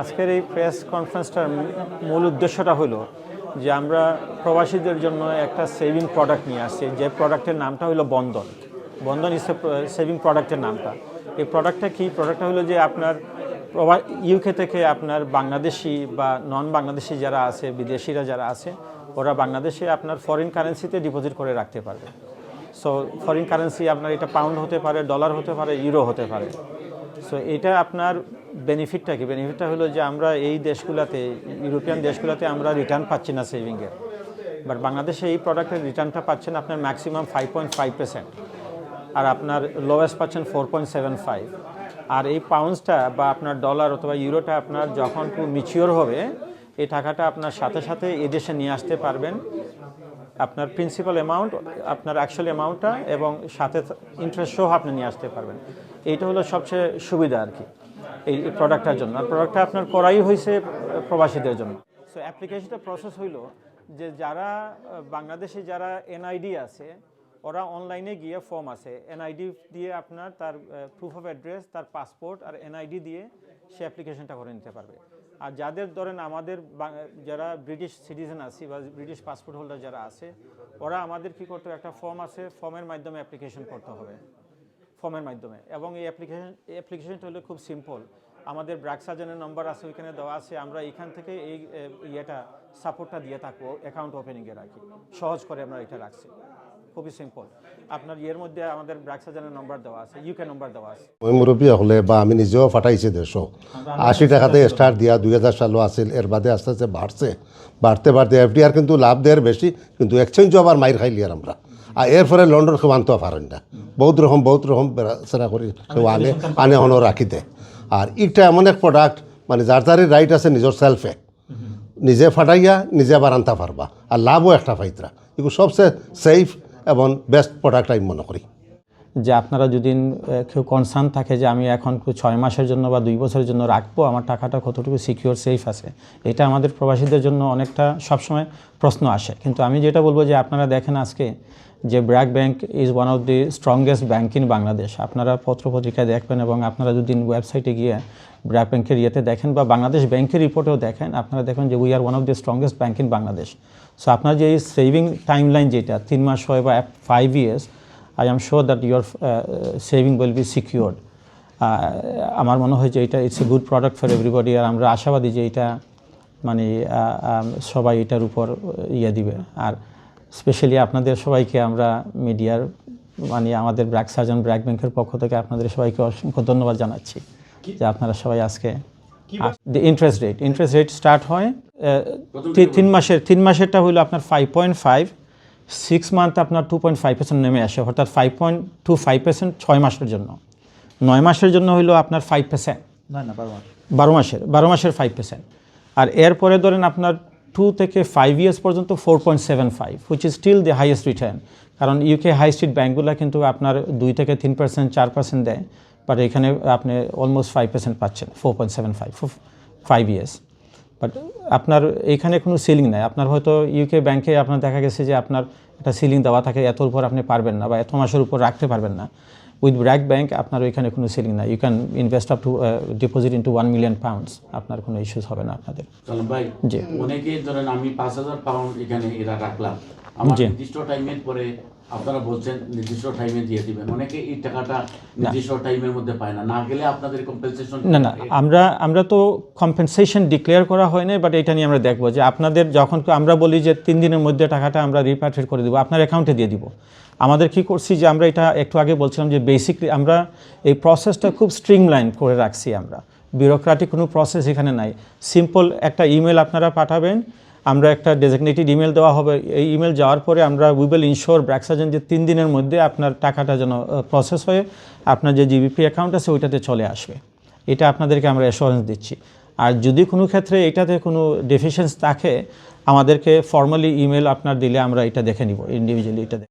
আজকের এই প্রেস কনফারেন্সটার মূল উদ্দেশ্যটা হলো যে আমরা প্রবাসীদের জন্য একটা সেভিং প্রোডাক্ট নিয়ে আসছি। যে প্রোডাক্টের নামটা হলো বন্ধন। বন্ধন ইস সেভিং প্রোডাক্টের নামটা। এই প্রোডাক্টটা কি? প্রোডাক্টটা হলো যে আপনার ইউকে থেকে আপনার বাংলাদেশি বা নন বাংলাদেশি যারা আছে, বিদেশিরা যারা আছে, ওরা বাংলাদেশে আপনার ফরেন কারেন্সিতে ডিপোজিট করে রাখতে পারবে। সো ফরেন কারেন্সি আপনার এটা পাউন্ড হতে পারে ডলার হতে পারে ইউরো হতে পারে। সো এটা আপনার বেনিফিটটা কি? বেনিফিটটা হলো যে আমরা এই দেশগুলোতে, ইউরোপিয়ান দেশগুলোতে আমরা রিটার্ন পাচ্ছি না সেভিংয়ের বাট বাংলাদেশে এই প্রোডাক্টের রিটার্নটা পাচ্ছেন আপনার maximum five point five percent আর আপনার লোয়েস্ট পাচ্ছেন ফোর পয়েন্ট সেভেন ফাইভ আর এই পাউন্ডসটা বা আপনার ডলার অথবা ইউরোটা আপনার যখন মিচিওর হবে, এই টাকাটা আপনার সাথে সাথে এদেশে নিয়ে আসতে পারবেন। আপনার প্রিন্সিপাল অ্যামাউন্ট আপনার অ্যাকচুয়াল অ্যামাউন্টটা এবং সাথে ইন্টারেস্ট সহ আপনি নিয়ে আসতে পারবেন। এইটা হলো সবচেয়ে সুবিধা আর কি, এই প্রোডাক্টটার জন্য। আর প্রোডাক্টটা আপনার করাই হয়েছে প্রবাসীদের জন্য। সো অ্যাপ্লিকেশনটা প্রসেস হইল যে যারা, বাংলাদেশে যারা এনআইডি আছে, ওরা অনলাইনে গিয়ে ফর্ম আছে। এনআইডি দিয়ে আপনার তার প্রুফ অফ অ্যাড্রেস তার পাসপোর্ট আর এনআইডি দিয়ে সে অ্যাপ্লিকেশনটা করে নিতে পারবে। আর যাদের ধরেন আমাদের যারা ব্রিটিশ সিটিজেন আছে বা ব্রিটিশ পাসপোর্ট হোল্ডার যারা আছে, ওরা আমাদের কি করতে একটা ফর্ম আছে ফর্মের মাধ্যমে অ্যাপ্লিকেশন করতে হবে। ফর্মের মাধ্যমে। এবং এই অ্যাপ্লিকেশন অ্যাপ্লিকেশনটা হলো খুব সিম্পল আমাদের ব্র্যাক সার্জনের নম্বর আছে, ওইখানে দেওয়া আছে। আমরা এখান থেকে এই ইয়েটা সাপোর্টটা দিয়ে থাকব অ্যাকাউন্ট ওপেনিংয়ে রাখি। সহজ করে আমরা এটা রাখছি। খুবই সিম্পল আপনার ইয়ের মধ্যে আমাদের ব্র্যাক সার্জনের নম্বর দেওয়া আছে ইউকে নম্বর দেওয়া আছে। মুরব্বী হলে বা আমি নিজেও ফাটাইছি দেশ আশি টাকাতে স্টার্ট দিয়া দুই হাজার সালও আছিল, এর বাদে আস্তে আস্তে বাড়ছে। বাড়তে বাড়তে এফডিআর কিন্তু লাভ দেওয়ার বেশি, কিন্তু এক্সচেঞ্জও আবার মাইর খাইলি আর আমরা। আর এরপরে লন্ডন কেউ আনতে পারেন না। বহুত রকম বহুত রকম বেড়াচেরা করি আনে আনে হনো রাখি দেয় আর ইটা এমন এক প্রোডাক্ট মানে যার যারই রাইট আছে নিজের সেলফে নিজে ফাটাইয়া, নিজে আবার আনতে পারবা। আর লাভও একটা পাইতরা এগুলো সবচেয়ে সেফ এবং বেস্ট প্রোডাক্ট আমি মনে করি। যে আপনারা যদি কেউ কনসার্ন থাকে যে আমি এখন ছয় মাসের জন্য বা দুই বছরের জন্য রাখব, আমার টাকাটা কতটুকু সিকিউর সেফ আছে, এটা আমাদের প্রবাসীদের জন্য অনেকটা সবসময় প্রশ্ন আসে। কিন্তু আমি যেটা বলব যে আপনারা দেখেন আজকে যে BRAC bank is one of the strongest bank in Bangladesh আপনারা পত্রপত্রিকায় দেখবেন এবং আপনারা যদি ওয়েবসাইটে গিয়ে ব্র্যাক ব্যাংকের ইয়েতে দেখেন বা বাংলাদেশ ব্যাংকের রিপোর্টেও দেখেন, আপনারা দেখেন যে we are one of the strongest bank in Bangladesh so আপনার যে এই সেভিং টাইম লাইন যেটা, তিন মাস হয় বা five years I am sure that your saving will be secured আমার মনে হয় যে এটা it's a good product for everybody আর আমরা আশাবাদী যে এটা মানে সবাই এটার উপর ইয়ে দিবে। আর স্পেশালি আপনাদের সবাইকে আমরা মিডিয়ার মানে আমাদের ব্র্যাক সার্জন ব্র্যাক ব্যাংকের পক্ষ থেকে আপনাদের সবাইকে অসংখ্য ধন্যবাদ জানাচ্ছি যে আপনারা সবাই আজকে interest rate interest rate start হয় তিন মাসের তিন মাসেরটা হলো আপনার five point five six month আপনার টু পয়েন্ট ফাইভ পার্সেন্ট নেমে আসে অর্থাৎ five point two five percent ছয় মাসের জন্য। নয় মাসের জন্য হলো আপনার ফাইভ পার্সেন্ট বারো মাসের বারো মাসের ফাইভ পার্সেন্ট আর এরপরে ধরেন আপনার টু থেকে ফাইভ ইয়ার্স পর্যন্ত four point seven five which is still the highest return কারণ ইউকে হাই স্ট্রিট ব্যাঙ্কগুলো কিন্তু আপনার দুই থেকে তিন পার্সেন্ট চার পার্সেন্ট দেয় বাট এখানে আপনি অলমোস্ট ফাইভ পার্সেন্ট পাচ্ছেন four point seven five five years but আপনার এখানে কোনো সিলিং নাই। আপনার হয়তো ইউকে ব্যাংকে আপনার দেখা গেছে যে আপনার একটা সিলিং দেওয়া থাকে এত উপর আপনি পারবেন না বা এত মাসের উপর রাখতে পারবেন না। উইথ ব্র্যাক ব্যাংক আপনার ওইখানে কোনো সেলিং নাই you can invest up to deposit into one million pounds আপনার কোনো ইস্যুস হবে না আপনাদের ভাই জি। অনেকে ধরেন আমি পাঁচ হাজার পাউন্ড এখানে এরা রাখলাম আমার। নির্দিষ্ট টাইমের পরে আপনারা বলছেন নির্দিষ্ট টাইমে দিয়ে দিবেন। অনেকে এই টাকাটা নির্দিষ্ট টাইমের মধ্যে পায় না। না গেলে আপনাদের কম্পেনসেশন না না আমরা আমরা তো কম্পেনসেশন ডিক্লেয়ার করা হয় নাই বাট এটা নিয়ে আমরা দেখব যে আপনাদের যখন আমরা বলি যে তিন দিনের মধ্যে টাকাটা আমরা রিপাট্রিয়েট করে দিব আপনার অ্যাকাউন্টে দিয়ে দিব। আমাদের কি করছি যে আমরা এটা একটু আগে বলছিলাম যে বেসিকলি আমরা এই প্রসেসটা খুব স্ট্রিমলাইন করে রাখছি আমরা। বিউরোক্রাটিক কোনো প্রসেস এখানে নাই। সিম্পল একটা ইমেল আপনারা পাঠাবেন আমরা একটা ডেজিগনেটেড ইমেল দেওয়া হবে। এই ইমেল যাওয়ার পরে আমরা উই উইল ইনশোর ব্র্যাকসাজেন যে তিন দিনের মধ্যে আপনার টাকাটা যেন প্রসেস হয়ে আপনার যে জিবিপি অ্যাকাউন্ট আছে ওইটাতে চলে আসবে। এটা আপনাদেরকে আমরা অ্যাসুরেন্স দিচ্ছি। আর যদি কোনো ক্ষেত্রে এটাতে কোনো ডেফিসিয়েন্স থাকে, আমাদেরকে ফর্মালি ইমেল আপনার দিলে আমরা এটা দেখে নিব ইন্ডিভিজুয়ালি এটা